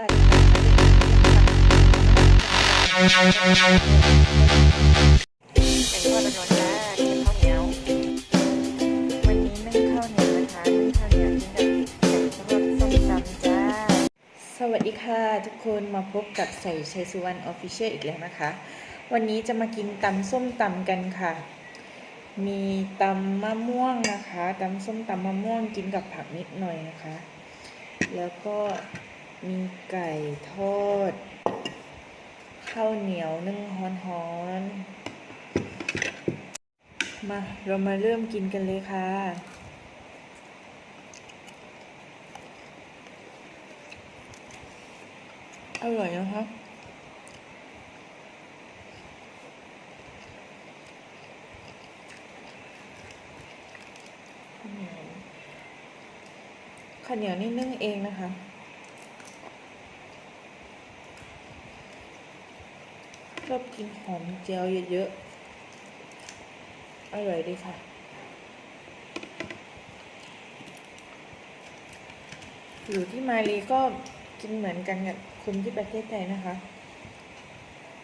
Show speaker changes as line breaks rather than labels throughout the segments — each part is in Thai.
เป็นทอดเป็นวันจ้าเก็บข้าวเหนียว วันนี้นึ่งข้าวเหนียวนะคะนึ่งข้าวเหนียวกินกับไก่ทอดส้มตำจ้า สวัสดีค่ะทุกคนมาพบกับใส่ชัยสุวรรณออฟฟิเชียลอีกแล้วนะคะ วันนี้จะมากินตำส้มตำกันค่ะ มีตำมะม่วงนะคะตำส้มตำมะม่วงกินกับผักนิดหน่อยนะคะ แล้วก็ มีไก่ทอด ข้าวเหนียวนึ่งฮ้อนๆมา เรามาเริ่มกินกันเลยค่ะ อร่อยนะคะข้าวเหนียวข้าวเหนียวนี่นึ่งเองนะคะ อบกินหอมเจียวเยอะๆ อร่อยดีค่ะ อยู่ที่มาเลก็กินเหมือนกันกับคนที่ประเทศไทยนะคะ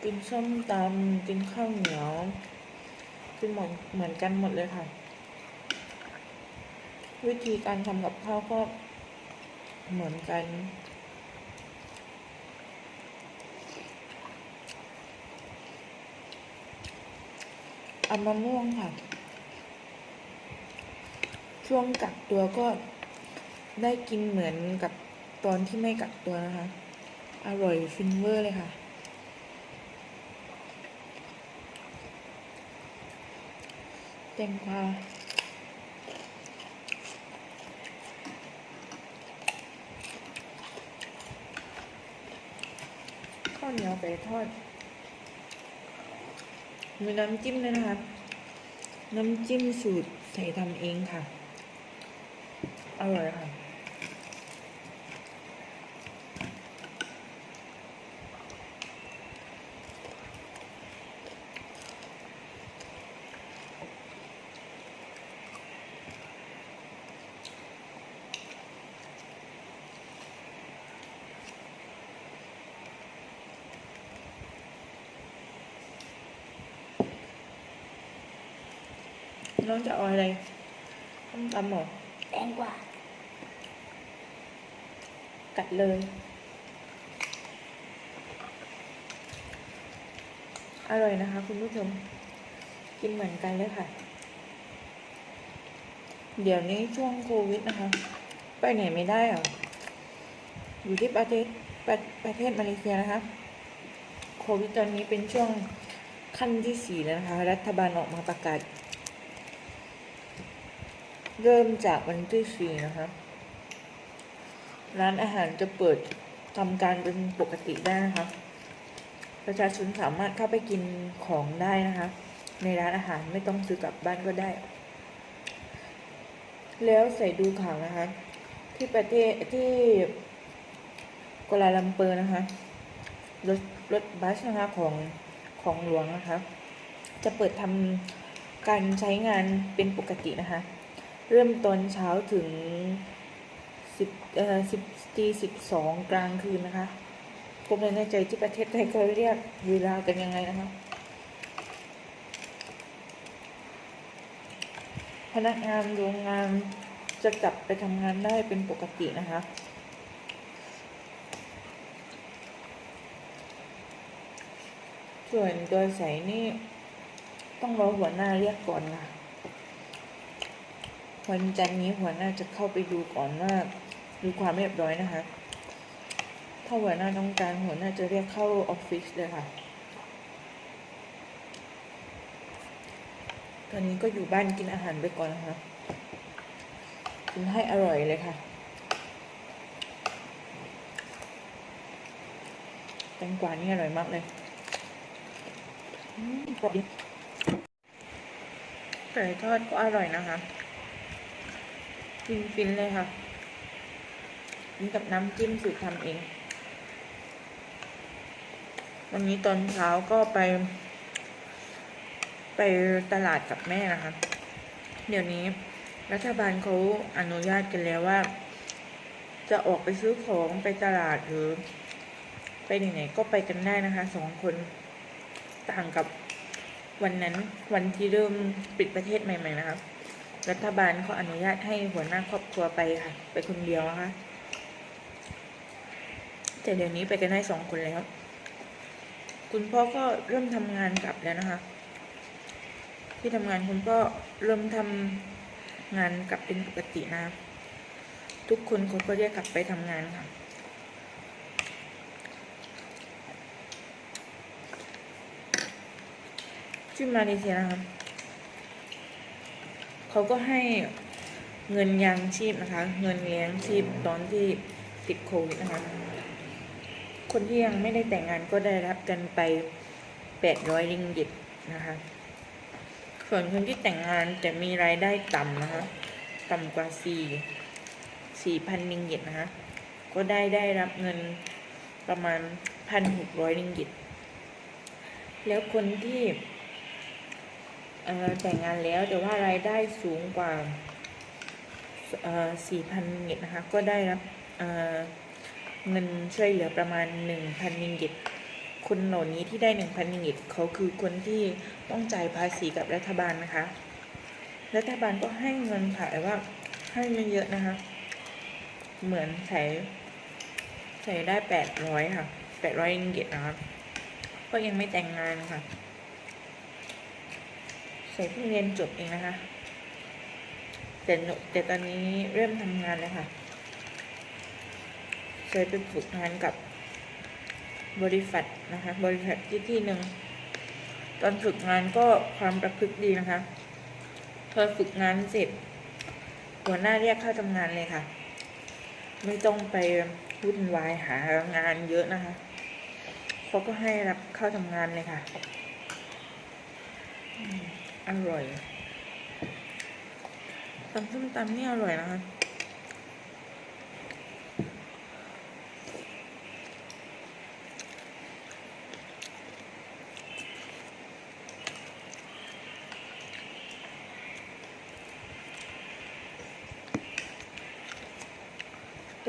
กินส้มตำกินข้าวเหนียว กินหมดเหมือนกันหมดเลยค่ะ วิธีการทำกับข้าวก็เหมือนกัน เอามะม่วงค่ะ ช่วงกักตัวก็ได้กินเหมือนกับตอนที่ไม่กักตัวนะคะ อร่อยฟินเวอร์เลยค่ะ แตงกวาข้าวเหนียวไก่ทอด มีน้ำจิ้มด้วยนะคะ น้ำจิ้มสูตรไทยทำเองค่ะ อร่อยค่ะ น้องจะเอาอะไรต้มตำหรอ
แตงกวา
กัดเลยอร่อยนะคะ คุณผู้ชมกินเหมือนกันเลยค่ะ เดี๋ยวนี้ช่วงโควิดนะคะ ไปไหนไม่ได้หรออยู่ที่ประเทศประประเทศมาเลเซียนะคะ โควิดตอนนี้เป็นช่วงขั้นที่สี่แล้วนะคะ รัฐบาลออกมาประกาศ เริ่มจากวันที่สี่นะคะร้านอาหารจะเปิดทำการเป็นปกติได้นะคะ ประชาชนสามารถเข้าไปกินของได้นะคะ ในร้านอาหารไม่ต้องซื้อกลับบ้านก็ได้ แล้วใส่ดูข่าวนะคะ ที่ประเทศที่กัวลาลัมเปอร์นะคะรถรถบัสนะคะของของหลวงนะคะ จะเปิดทำการใช้งานเป็นปกตินะคะ เริ่มตอนเช้าถึงสิบเอ่อสิบตีสิบสองกลางคืนนะคะผมไม่แน่ใจที่ประเทศไทยเขาเรียกเวลากันยังไงนะคะพนักงานโรงงานจะกลับไปทำงานได้เป็นปกตินะคะ ส่วนตัวใสนี่ต้องรอหัวหน้าเรียกก่อนค่ะ วันจันนี้หัวหน้าจะเข้าไปดูก่อนว่าดูความเรียบร้อยนะคะ ถ้าหัวหน้าต้องการหัวหน้าจะเรียกเข้าออฟฟิศเลยค่ะ ตอนนี้ก็อยู่บ้านกินอาหารไปก่อนนะคะ กินให้อร่อยเลยค่ะแตงกวานี่อร่อยมากเลยอืมกรอบดีไก่ทอดก็อร่อยนะคะ ฟินๆเลยค่ะกินกับน้ำจิ้มสูตรทำเอง วันนี้ตอนเช้าก็ไป ไปตลาดกับแม่นะคะ เดี๋ยวนี้รัฐบาลเขาอนุญาตกันแล้วว่า จะออกไปซื้อของไปตลาดหรือ ไปไหนๆก็ไปกันได้นะคะสองคนต่างกับวันนั้นวันที่เริ่มปิดประเทศใหม่ ๆ นะครับ รัฐบาลเขาอนุญาตให้หัวหน้าครอบครัวไปค่ะ ไปคนเดียวนะคะแต่เดี๋ยวนี้ไปกันได้สองคนแล้ว คุณพ่อก็เริ่มทำงานกลับแล้วนะคะที่ทำงานคุณพ่อเริ่มทำงานกลับเป็นปกตินะ ทุกคนเขาก็เรียกกลับไปทำงานค่ะที่มาเลเซียนะครับ เขาก็ให้เงินยังชีพนะคะ เงินเลี้ยงชีพตอนที่ติดโควิดนะคะ คนที่ยังไม่ได้แต่งงานก็ได้รับกันไปแปดร้อยริงกิตนะคะ ส่วนคนที่แต่งงานแต่มีรายได้ต่ำนะคะ ต่ำกว่าสี่สี่พันริงกิตนะคะ ก็ได้ได้รับเงินประมาณพันหกร้อยริงกิตแล้วคนที่ แต่งงานแล้วแต่ว่ารายได้สูงกว่าสี่พันเงตนะคะ ก็ได้รับเงินช่วยเหลือประมาณหนึ่งพันมิงกิตคนเหล่านี้ที่ได้หนึ่งพันมิงกิตเขาคือคนที่ต้องจ่ายภาษีกับรัฐบาลนะคะ รัฐบาลก็ให้เงินค่ะแต่ว่าให้ไม่เยอะนะคะ เหมือนใส่ใส่ได้แปดร้อยค่ะแปดร้อยมิงกิตนะคะก็ยังไม่แต่งงานค่ะ ใส่เพิ่งเรียนจบเองนะคะ แต่แต่ตอนนี้เริ่มทำงานแล้วค่ะ เคยไปฝึกงานกับบริษัทนะคะ บริษัทที่ที่หนึ่งตอนฝึกงานก็ความประพฤติดีนะคะพอฝึกงานเสร็จ หัวหน้าเรียกเข้าทำงานเลยค่ะ ไม่ต้องไปวุ่นวายหางานเยอะนะคะเขาก็ให้รับเข้าทำงานเลยค่ะ อร่อยตำส้มตำนี่อร่อยนะคะ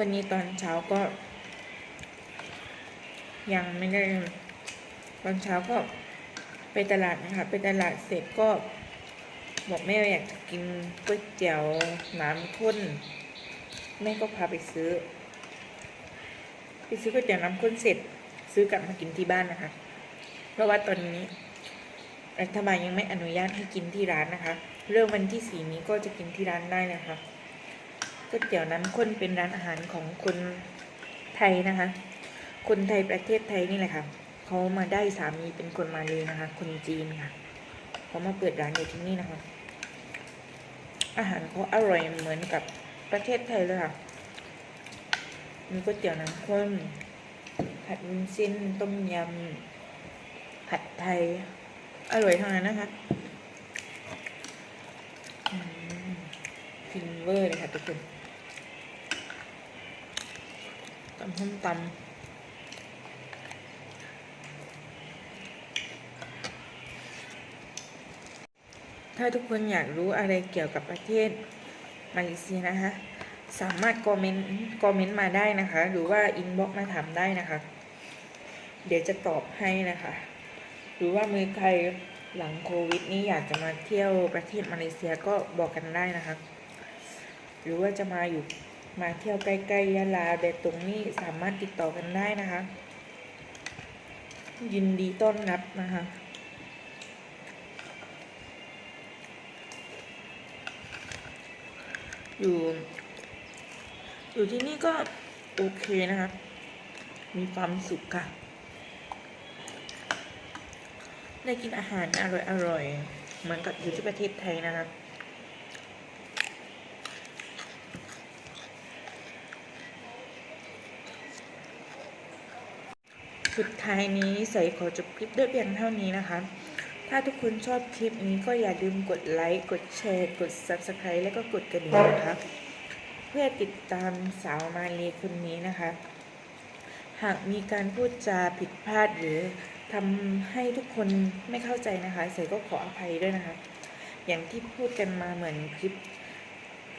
วันนี้ตอนเช้าก็ ยังไม่ได้ ตอนเช้าก็ ไปตลาดนะคะ ไปตลาดเสร็จก็บอกแม่อยากจะกินก๋วยเตี๋ยวน้ำข้น แม่ก็พาไปซื้อ ไปซื้อก๋วยเตี๋ยวน้ำข้นเสร็จ ซื้อกลับมากินที่บ้านนะคะ เพราะว่าตอนนี้รัฐบาลยังไม่อนุญาตให้กินที่ร้านนะคะ เริ่มวันที่สี่นี้ก็จะกินที่ร้านได้นะคะก๋วยเตี๋ยวน้ำข้นเป็นร้านอาหารของคนไทยนะคะ คนไทยประเทศไทยนี่แหละค่ะ เขามาได้สามีเป็นคนมาเลยนะคะ คนจีนค่ะเขามาเปิดร้านอยู่ที่นี่นะคะ อาหารเขาอร่อยเหมือนกับประเทศไทยเลยค่ะ มีก๋วยเตี๋ยวน้ำข้นผัดวุ้นเส้นต้มยำ ผัดไทย อร่อยทั้งนั้นนะคะฟินเวอร์เลยค่ะทุกคนตำส้มตำ ถ้าทุกคนอยากรู้อะไรเกี่ยวกับประเทศมาเลเซียนะคะ สามารถคอมเมนต์คอมเมนต์มาได้นะคะ หรือว่าอินบ็อกมาถามได้นะคะ เดี๋ยวจะตอบให้นะคะ หรือว่ามือใครหลังโควิดนี้อยากจะมาเที่ยวประเทศมาเลเซียก็บอกกันได้นะคะ หรือว่าจะมาอยู่มาเที่ยวใกล้ๆยะลาเบตงนี่สามารถติดต่อกันได้นะคะ ยินดีต้อนรับนะคะ อยู่ อยู่ที่นี่ก็โอเคนะคะมีความสุขค่ะ ได้กินอาหารอร่อยอร่อยๆเหมือนกับอยู่ที่ประเทศไทยนะคะสุดท้ายนี้ใส่ขอจบคลิปด้วยเพียงเท่านี้นะคะ ถ้าทุกคนชอบคลิปนี้ก็อย่าลืมกดไลค์ กดแชร์ กด Subscribe แล้วก็กดกระดิ่งนะคะ เพื่อติดตามสาวมาเลคนนี้นะคะ หากมีการพูดจาผิดพลาดหรือทำให้ทุกคนไม่เข้าใจนะคะใส่ก็ขออภัยด้วยนะคะ อย่างที่พูดกันมาเหมือนคลิป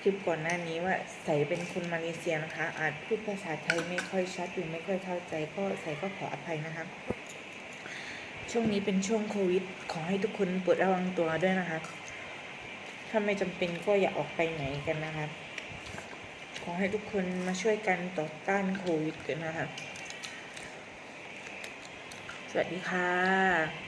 คลิปก่อนหน้านี้ว่าใส่เป็นคนมาเลเซียนะคะ อาจพูดภาษาไทยไม่ค่อยชัดหรือไม่ค่อยเข้าใจก็ใส่ก็ขออภัยนะคะ ช่วงนี้เป็นช่วงโควิด ขอให้ทุกคนปิดระวังตัวด้วยนะคะ ถ้าไม่จำเป็นก็อย่าออกไปไหนกันนะคะ ขอให้ทุกคนมาช่วยกันต่อต้านโควิดกันนะคะ สวัสดีค่ะ